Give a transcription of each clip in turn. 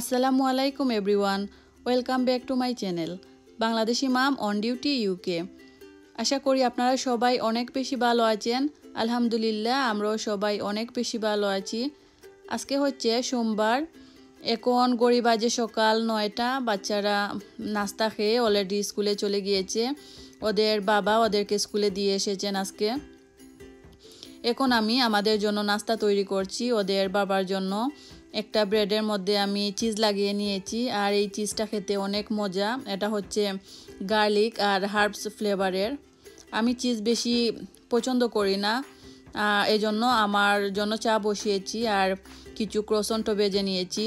আসসালামু আলাইকুম, everyone. Welcome back to my channel, Bangladeshi mum on duty UK. আশা করি আপনারা সবাই অনেক বেশি ভালো আছেন। আলহামদুলিল্লাহ, আমরাও সবাই অনেক বেশি ভালো আছি। আজকে হচ্ছে সোমবার, এখন গড়ি বাজে সকাল নয়টা, বাচ্চারা নাস্তা খেয়ে অলরেডি স্কুলে চলে গিয়েছে। ওদের বাবা ওদেরকে স্কুলে দিয়ে এসেছেন আজকে। এখন আমি আমাদের জন্য নাস্তা তৈরি করছি ওদের বাবার জন্য। একটা ব্রেডের মধ্যে আমি চিজ লাগিয়ে নিয়েছি, আর এই চিজটা খেতে অনেক মজা। এটা হচ্ছে গার্লিক আর হার্বস ফ্লেভারের আমি চিজ বেশি পছন্দ করি না এই জন্য আমার জন্য চা বসিয়েছি আর কিছু ক্রোসন্ট বেজে নিয়েছি।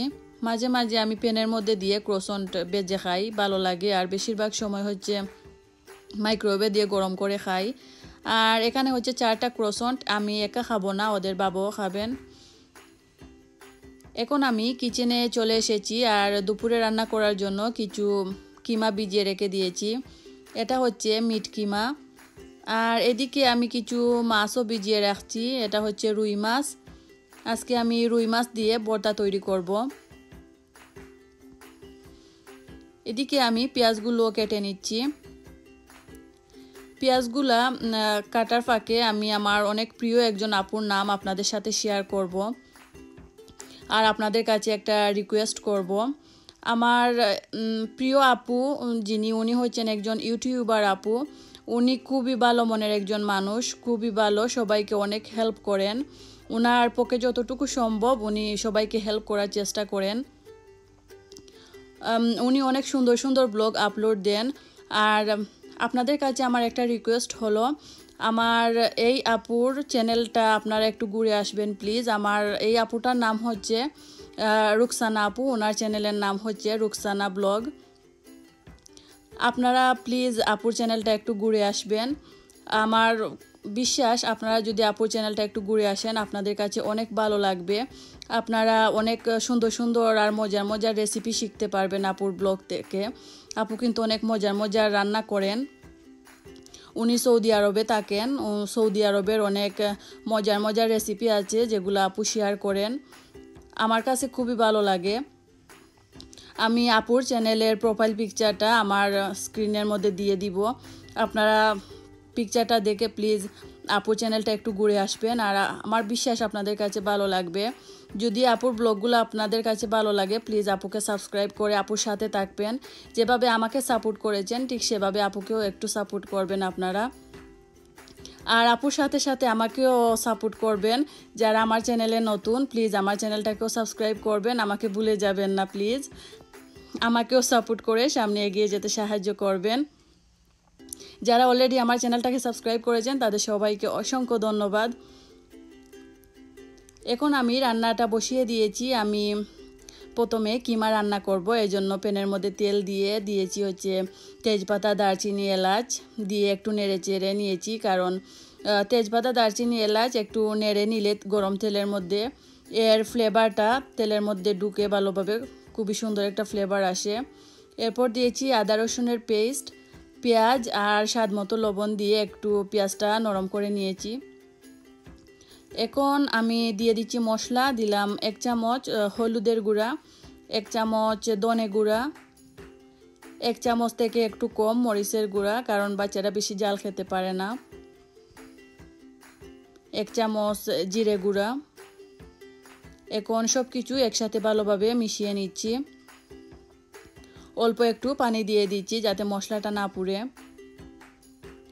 মাঝে মাঝে আমি পেনের মধ্যে দিয়ে ক্রোসন্ট বেজে খাই, ভালো লাগে। আর বেশিরভাগ সময় হচ্ছে মাইক্রোওয়েভে দিয়ে গরম করে খাই। আর এখানে হচ্ছে চারটা ক্রোসন্ট আমি একা খাব না, ওদের বাবাও খাবেন। এখন আমি কিচেনে চলে এসেছি আর দুপুরে রান্না করার জন্য কিছু কিমা ভিজিয়ে রেখে দিয়েছি। এটা হচ্ছে মিট কিমা। আর এদিকে আমি কিছু মাছও ভিজিয়ে রাখছি। এটা হচ্ছে রুই মাছ। আজকে আমি রুই মাছ দিয়ে বর্তা তৈরি করব। এদিকে আমি পেঁয়াজগুলো কেটে নিচ্ছি। পেঁয়াজগুলা কাটার ফাঁকে আমি আমার অনেক প্রিয় একজন আপুর নাম আপনাদের সাথে শেয়ার করব। আর আপনাদের কাছে একটা রিকোয়েস্ট করব। আমার প্রিয় আপু যিনি, উনি হচ্ছেন একজন ইউটিউবার আপু, উনি খুবই ভালো মনের একজন মানুষ, খুবই ভালো, সবাইকে অনেক হেল্প করেন। ওনার পক্ষে যতটুকু সম্ভব উনি সবাইকে হেল্প করার চেষ্টা করেন। উনি অনেক সুন্দর সুন্দর ব্লগ আপলোড দেন। আর, আপনাদের কাছে আমার একটা রিকোয়েস্ট হলো আমার এই আপুর চ্যানেলটা আপনারা একটু ঘুরে আসবেন প্লিজ আমার এই আপুটার নাম হচ্ছে রুকসানা আপু। ওনার চ্যানেলের নাম হচ্ছে রুকসানা ব্লগ। আপনারা প্লিজ আপুর চ্যানেলটা একটু ঘুরে আসবেন। আমার বিশ্বাস, আপনারা যদি আপুর চ্যানেলটা একটু ঘুরে আসেন, আপনাদের কাছে অনেক ভালো লাগবে। আপনারা অনেক সুন্দর সুন্দর আর মজার মজার রেসিপি শিখতে পারবেন আপুর ব্লগ থেকে। আপু কিন্তু অনেক মজার মজার রান্না করেন। উনি সৌদি আরবে থাকেন। সৌদি আরবের অনেক মজার মজার রেসিপি আছে যেগুলো আপু শেয়ার করেন। আমার কাছে খুবই ভালো লাগে। আমি আপুর চ্যানেলের প্রোফাইল পিকচারটা আমার স্ক্রিনের মধ্যে দিয়ে দিব। আপনারা পিকচারটা দেখে প্লিজ আপুর চ্যানেলটা একটু ঘুরে আসবেন। আর আমার বিশ্বাস আপনাদের কাছে ভালো লাগবে। যদি আপুর ব্লগগুলো আপনাদের কাছে ভালো লাগে প্লিজ আপুকে সাবস্ক্রাইব করে আপুর সাথে থাকবেন। যেভাবে আমাকে সাপোর্ট করেছেন, ঠিক সেভাবে আপুকেও একটু সাপোর্ট করবেন আপনারা। আর আপুর সাথে সাথে আমাকেও সাপোর্ট করবেন। যারা আমার চ্যানেলে নতুন প্লিজ আমার চ্যানেলটাকেও সাবস্ক্রাইব করবেন। আমাকে ভুলে যাবেন না প্লিজ আমাকেও সাপোর্ট করে সামনে এগিয়ে যেতে সাহায্য করবেন। যারা অলরেডি আমার চ্যানেলটাকে সাবস্ক্রাইব করেছেন, তাদের সবাইকে অসংখ্য ধন্যবাদ। এখন আমি রান্নাটা বসিয়ে দিয়েছি। আমি প্রথমে কিমা রান্না করব এই জন্য প্যানের মধ্যে তেল দিয়ে দিয়েছি হচ্ছে তেজপাতা, দারচিনি, এলাচ দিয়ে একটু নেড়ে চেড়ে নিয়েছি। কারণ তেজপাতা, দারচিনি, এলাচ একটু নেড়ে নিলে গরম তেলের মধ্যে এর ফ্লেভারটা তেলের মধ্যে ঢুকে ভালোভাবে খুবই সুন্দর একটা ফ্লেভার আসে। এরপর দিয়েছি আদা, রসুনের পেস্ট পেঁয়াজ আর স্বাদ মতো লবণ দিয়ে একটু পেঁয়াজটা নরম করে নিয়েছি। এখন আমি দিয়ে দিচ্ছি মশলা, দিলাম এক চামচ হলুদের গুঁড়া, এক চামচ দনে গুঁড়া, এক চামচ থেকে একটু কম মরিচের গুঁড়া, কারণ বাচ্চারা বেশি জাল খেতে পারে না। এক চামচ জিরে গুঁড়া। এখন সব কিছু একসাথে ভালোভাবে মিশিয়ে নিচ্ছি। অল্প একটু পানি দিয়ে দিচ্ছি যাতে মশলাটা না পুড়ে।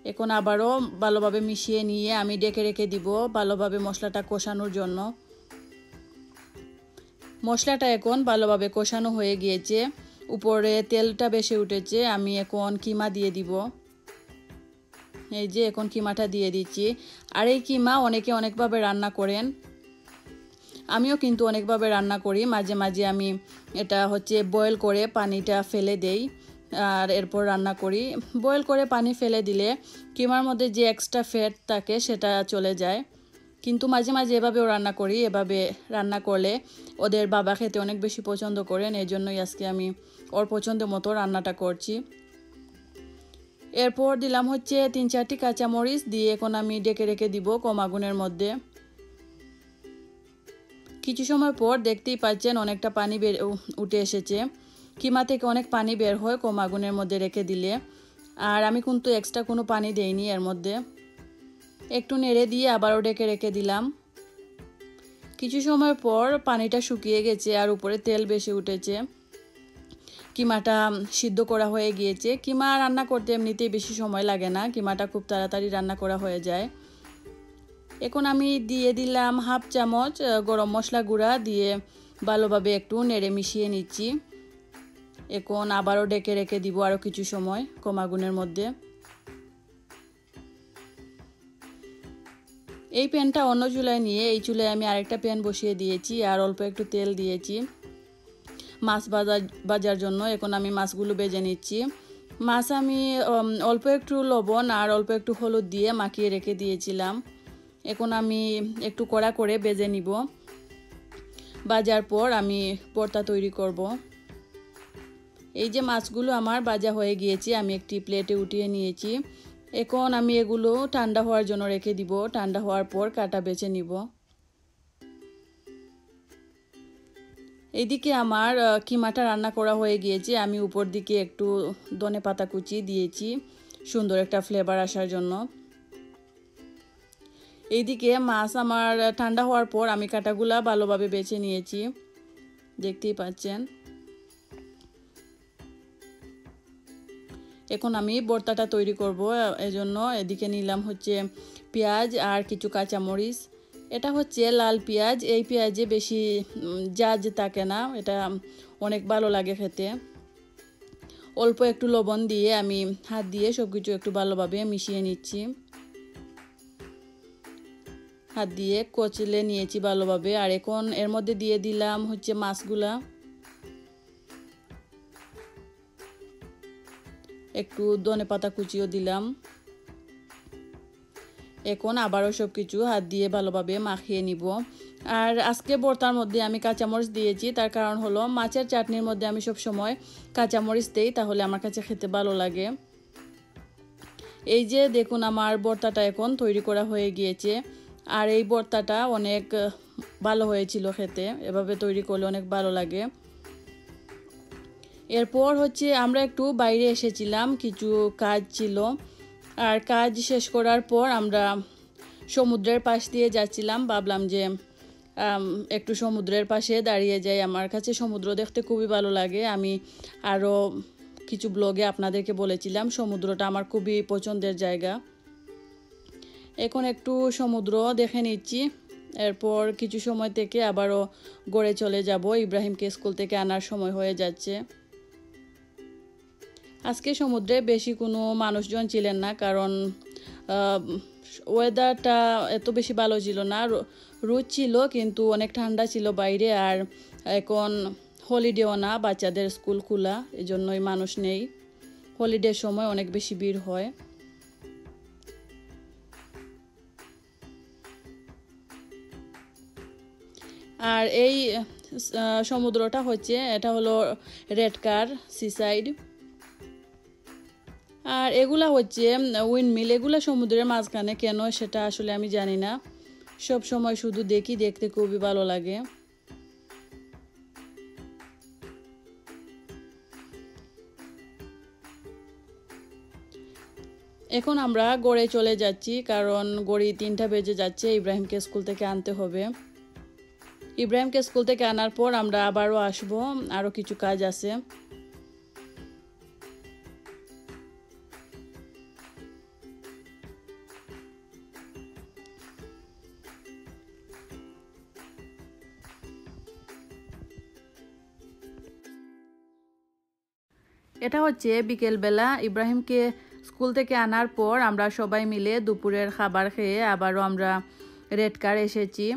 এখন আবারও ভালোভাবে মিশিয়ে নিয়ে আমি ডেকে রেখে দিব ভালোভাবে মশলাটা কষানোর জন্য। মশলাটা এখন ভালোভাবে কষানো হয়ে গিয়েছে। উপরে তেলটা বেশি উঠেছে, আমি এখন কিমা দিয়ে দিব। এই যে এখন কিমাটা দিয়ে দিচ্ছি। আর এই কিমা অনেকে অনেকভাবে রান্না করেন। আমিও কিন্তু অনেকভাবে রান্না করি। মাঝে মাঝে আমি এটা হচ্ছে বয়েল করে পানিটা ফেলে দেই। আর এরপর রান্না করি। বয়েল করে পানি ফেলে দিলে কিমার মধ্যে যে এক্সট্রা ফ্যাট থাকে সেটা চলে যায়। কিন্তু মাঝে মাঝে এভাবেও রান্না করি, এভাবে রান্না করলে ওদের বাবা খেতে অনেক বেশি পছন্দ করেন এই জন্যই আজকে আমি ওর পছন্দ মতো রান্নাটা করছি। এরপর দিলাম হচ্ছে তিন চারটি কাঁচামরিচ, দিয়ে এখন আমি ডেকে রেখে দিব কম আগুনের মধ্যে। কিছু সময় পর দেখতেই পাচ্ছেন অনেকটা পানি বের উঠে এসেছে। কিমা থেকে অনেক পানি বের হয় কম আগুনের মধ্যে রেখে দিলে। আর আমি কিন্তু এক্সট্রা কোনো পানি দেইনি এর মধ্যে। একটু নেড়ে দিয়ে আবারও ডেকে রেখে দিলাম। কিছু সময় পর পানিটা শুকিয়ে গেছে আর উপরে তেল বেশি উঠেছে। কিমাটা সিদ্ধ করা হয়ে গিয়েছে। কিমা রান্না করতে এমনিতেই বেশি সময় লাগে না। কিমাটা খুব তাড়াতাড়ি রান্না করা হয়ে যায়। এখন আমি দিয়ে দিলাম হাফ চামচ গরম মশলা গুঁড়া দিয়ে ভালোভাবে একটু নেড়ে মিশিয়ে নিচ্ছি। এখন আবারও ডেকে রেখে দিব আরও কিছু সময় কম আগুনের মধ্যে। এই প্যানটা অন্য চুলায় নিয়ে এই চুলায় আমি আরেকটা প্যান বসিয়ে দিয়েছি আর অল্প একটু তেল দিয়েছি। মাছ বাজার বাজার জন্য এখন আমি মাছগুলো বেজে নিচ্ছি। মাছ আমি অল্প একটু লবণ আর অল্প একটু হলুদ দিয়ে মাখিয়ে রেখে দিয়েছিলাম। এখন আমি একটু কড়া করে বেজে নিব। বাজার পর আমি পর্তা তৈরি করব। এই যে মাছগুলো আমার বাজা হয়ে গিয়েছে, আমি একটি প্লেটে উঠিয়ে নিয়েছি। এখন আমি এগুলো ঠান্ডা হওয়ার জন্য রেখে দিব। ঠান্ডা হওয়ার পর কাটা বেছে নিব। এইদিকে আমার কিমাটা রান্না করা হয়ে গিয়েছে। আমি উপর দিকে একটু দনে পাতা কুচি দিয়েছি, সুন্দর একটা ফ্লেভার আসার জন্য। এইদিকে মাছ আমার ঠান্ডা হওয়ার পর আমি কাটাগুলা ভালোভাবে বেছে নিয়েছি। দেখতেই পাচ্ছেন। এখন আমি বর্তাটা তৈরি করব এজন্য এদিকে নিলাম হচ্ছে পেঁয়াজ আর কিছু কাঁচামরিচ। এটা হচ্ছে লাল পেঁয়াজ, এই পেঁয়াজে বেশি জাজ থাকে না, এটা অনেক ভালো লাগে খেতে। অল্প একটু লবণ দিয়ে আমি হাত দিয়ে সব কিছু একটু ভালোভাবে মিশিয়ে নিচ্ছি। হাত দিয়ে কচলে নিয়েছি ভালোভাবে, আর এখন এর মধ্যে দিয়ে দিলাম হচ্ছে মাছগুলা। একটু ধনে পাতা কুচিও দিলাম। এখন আবারও সব কিছু হাত দিয়ে ভালোভাবে মাখিয়ে নিব। আর আজকে বর্তার মধ্যে আমি কাঁচামরিচ দিয়েছি, তার কারণ হলো মাছের চাটনির মধ্যে আমি সব সময় কাঁচামরিচ দিই, তাহলে আমার কাছে খেতে ভালো লাগে। এই যে দেখুন আমার বর্তাটা এখন তৈরি করা হয়ে গিয়েছে, আর এই বর্তাটা অনেক ভালো হয়েছিল খেতে, এভাবে তৈরি করলে অনেক ভালো লাগে। এরপর হচ্ছে আমরা একটু বাইরে এসেছিলাম, কিছু কাজ ছিল। আর কাজ শেষ করার পর আমরা সমুদ্রের পাশ দিয়ে যাচ্ছিলাম। ভাবলাম যে একটু সমুদ্রের পাশে দাঁড়িয়ে যাই। আমার কাছে সমুদ্র দেখতে খুবই ভালো লাগে। আমি আরও কিছু ব্লগে আপনাদেরকে বলেছিলাম। সমুদ্রটা আমার খুবই পছন্দের জায়গা। এখন একটু সমুদ্র দেখে নিচ্ছি। এরপর কিছু সময় থেকে আবারও গড়ে চলে যাব। ইব্রাহিমকে স্কুল থেকে আনার সময় হয়ে যাচ্ছে। আজকে সমুদ্রে বেশি কোনো মানুষজন ছিলেন না, কারণ ওয়েদারটা এত বেশি ভালো ছিল না। রোদ ছিল, কিন্তু অনেক ঠান্ডা ছিল বাইরে, আর এখন হলিডেও না, বাচ্চাদের স্কুল খোলা, এজন্যই মানুষ নেই। হলিডের সময় অনেক বেশি ভিড় হয়। আর এই সমুদ্রটা হচ্ছে, এটা হলো রেড কার সিসাইড আর এগুলা হচ্ছে উইন্ডমিল এগুলা সমুদ্রের মাঝখানে কেন সেটা আসলে আমি জানি না। সব সময় শুধু দেখি, দেখতে খুবই ভালো লাগে। এখন আমরা গড়ে চলে যাচ্ছি, কারণ গড়ি তিনটা বেজে যাচ্ছে, ইব্রাহিমকে স্কুল থেকে আনতে হবে। ইব্রাহিমকে স্কুল থেকে আনার পর আমরা আবারও আসব, আরও কিছু কাজ আছে। এটা হচ্ছে বিকেলবেলা ইব্রাহিমকে স্কুল থেকে আনার পর আমরা সবাই মিলে দুপুরের খাবার খেয়ে আবারও আমরা রেড কার এসেছি।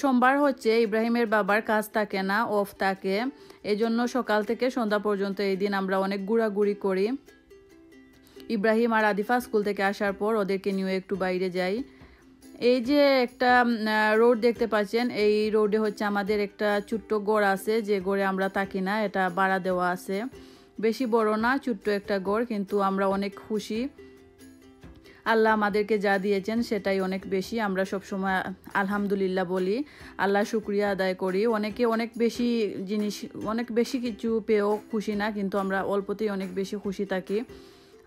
সোমবার হচ্ছে ইব্রাহিমের বাবার কাজ থাকে না অফ থাকে। এজন্য সকাল থেকে সন্ধ্যা পর্যন্ত এই দিন আমরা অনেক ঘোরাঘুরি করি। ইব্রাহিম আর আদিফা স্কুল থেকে আসার পর ওদেরকে নিয়ে একটু বাইরে যাই। এই যে একটা রোড দেখতে পাচ্ছেন, এই রোডে হচ্ছে আমাদের একটা ছোট্ট গড় আছে, যে গড়ে আমরা থাকি না, এটা বাড়া দেওয়া আছে। বেশি বড় না, ছোট্ট একটা গড়, কিন্তু আমরা অনেক খুশি। আল্লাহ আমাদেরকে যা দিয়েছেন, সেটাই অনেক বেশি, আমরা সবসময় আলহামদুলিল্লাহ বলি। আল্লাহ শুক্রিয়া আদায় করি। অনেকে অনেক বেশি জিনিস, অনেক বেশি কিছু পেয়েও খুশি না, কিন্তু আমরা অল্পতেই অনেক বেশি খুশি থাকি।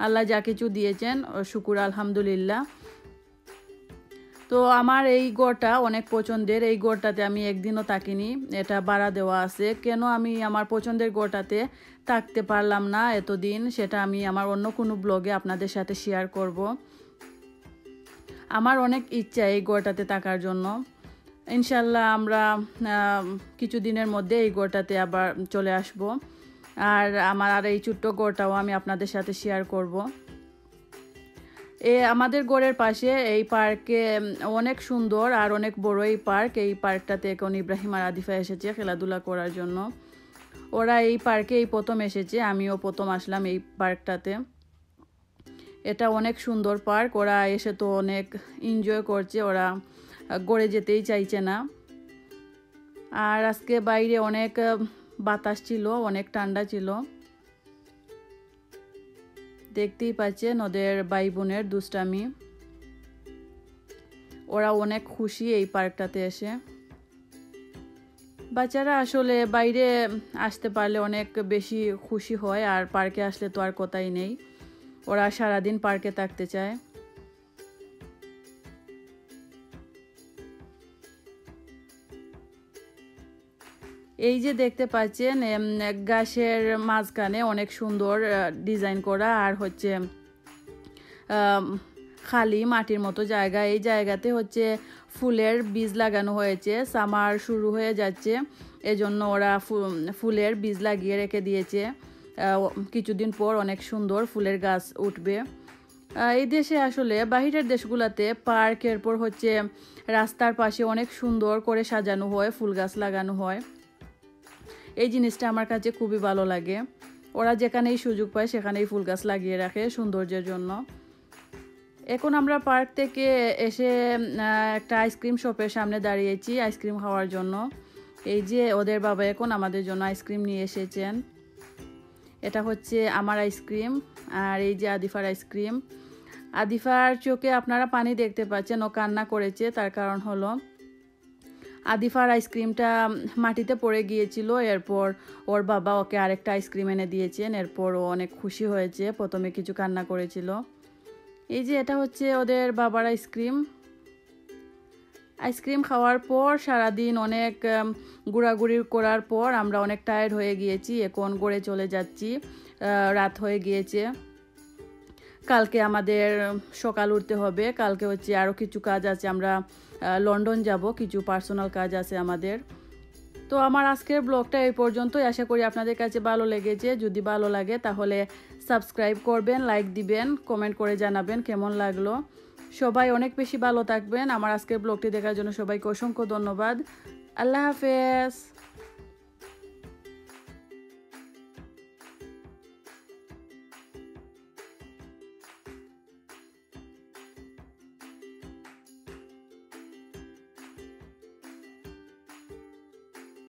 আল্লাহ যা কিছু দিয়েছেন শুকুর, আলহামদুলিল্লাহ। তো আমার এই গড়টা অনেক পছন্দের। এই গড়টাতে আমি একদিনও থাকিনি, এটা বাড়া দেওয়া আছে। কেন আমি আমার পছন্দের গড়টাতে থাকতে পারলাম না এতদিন, সেটা আমি আমার অন্য কোনো ব্লগে আপনাদের সাথে শেয়ার করব। আমার অনেক ইচ্ছা এই গড়টাতে থাকার জন্য। ইনশাল্লাহ আমরা কিছু দিনের মধ্যে এই গড়টাতে আবার চলে আসব। আর আমার আর এই ছোট্ট গড়টাও আমি আপনাদের সাথে শেয়ার করব। এ, আমাদের গড়ের পাশে এই পার্কে অনেক সুন্দর আর অনেক বড় এই পার্ক। এই পার্কটাতে এখন ইব্রাহিম আর আদিফা এসেছে খেলাধুলা করার জন্য। ওরা এই পার্কে এই প্রথম এসেছে, আমিও প্রথম আসলাম এই পার্কটাতে। এটা অনেক সুন্দর পার্ক, ওরা এসে তো অনেক এনজয় করছে, ওরা গড়ে যেতেই চাইছে না। আর আজকে বাইরে অনেক বাতাস ছিল, অনেক ঠান্ডা ছিল। দেখতেই পাচ্ছেন ওদের ভাই বোনের দুষ্টামি। ওরা অনেক খুশি এই পার্কটাতে এসে। বাচ্চারা আসলে বাইরে আসতে পারলে অনেক বেশি খুশি হয় আর পার্কে আসলে তো আর কথাই নেই। ওরা সারাদিন পার্কে থাকতে চায়। এই যে দেখতে পাচ্ছেন গাছের মাঝখানে অনেক সুন্দর ডিজাইন করা আর হচ্ছে খালি মাটির মতো জায়গা। এই জায়গাতে হচ্ছে ফুলের বীজ লাগানো হয়েছে, সামার শুরু হয়ে যাচ্ছে। এজন্য ওরা ফুলের বীজ লাগিয়ে রেখে দিয়েছে। কিছুদিন পর অনেক সুন্দর ফুলের গাছ উঠবে। এই দেশে আসলে, বাহিরের দেশগুলোতে পার্ক এরপর হচ্ছে রাস্তার পাশে অনেক সুন্দর করে সাজানো হয়, ফুল গাছ লাগানো হয়। এই জিনিসটা আমার কাছে খুবই ভালো লাগে। ওরা যেখানেই সুযোগ পায় সেখানেই ফুল গাছ লাগিয়ে রাখে সৌন্দর্যের জন্য। এখন আমরা পার্ক থেকে এসে একটা আইসক্রিম শপের সামনে দাঁড়িয়েছি আইসক্রিম খাওয়ার জন্য। এই যে ওদের বাবা এখন আমাদের জন্য আইসক্রিম নিয়ে এসেছেন। এটা হচ্ছে আমার আইসক্রিম আর এই যে আদিফার আইসক্রিম। আদিফার চোখে আপনারা পানি দেখতে পাচ্ছেন, ও কান্না করেছে, তার কারণ হলো আদিফার আইসক্রিমটা মাটিতে পড়ে গিয়েছিল, এরপর ওর বাবা ওকে আরেকটা আইসক্রিম এনে দিয়েছেন, এরপর ও অনেক খুশি হয়েছে, প্রথমে কিছু কান্না করেছিল। এই যে এটা হচ্ছে ওদের বাবার আইসক্রিম আইসক্রিম খাওয়ার পর সারাদিন অনেক ঘোরাঘুরি করার পর আমরা অনেক টায়ার্ড হয়ে গিয়েছি, এখন গড়ে চলে যাচ্ছি রাত হয়ে গিয়েছে। কালকে আমাদের সকাল উঠতে হবে। কালকে হচ্ছে আরও কিছু কাজ আছে, আমরা লন্ডন যাব, কিছু পার্সোনাল কাজ আছে আমাদের। তো আমার আজকের ব্লগটা এই পর্যন্তই। আশা করি আপনাদের কাছে ভালো লেগেছে। যদি ভালো লাগে তাহলে সাবস্ক্রাইব করবেন লাইক দিবেন কমেন্ট করে জানাবেন কেমন লাগল। সবাই অনেক বেশি ভালো থাকবেন। আমার আজকের ব্লগটি দেখার জন্য সবাইকে অসংখ্য ধন্যবাদ। আল্লাহ হাফেজ।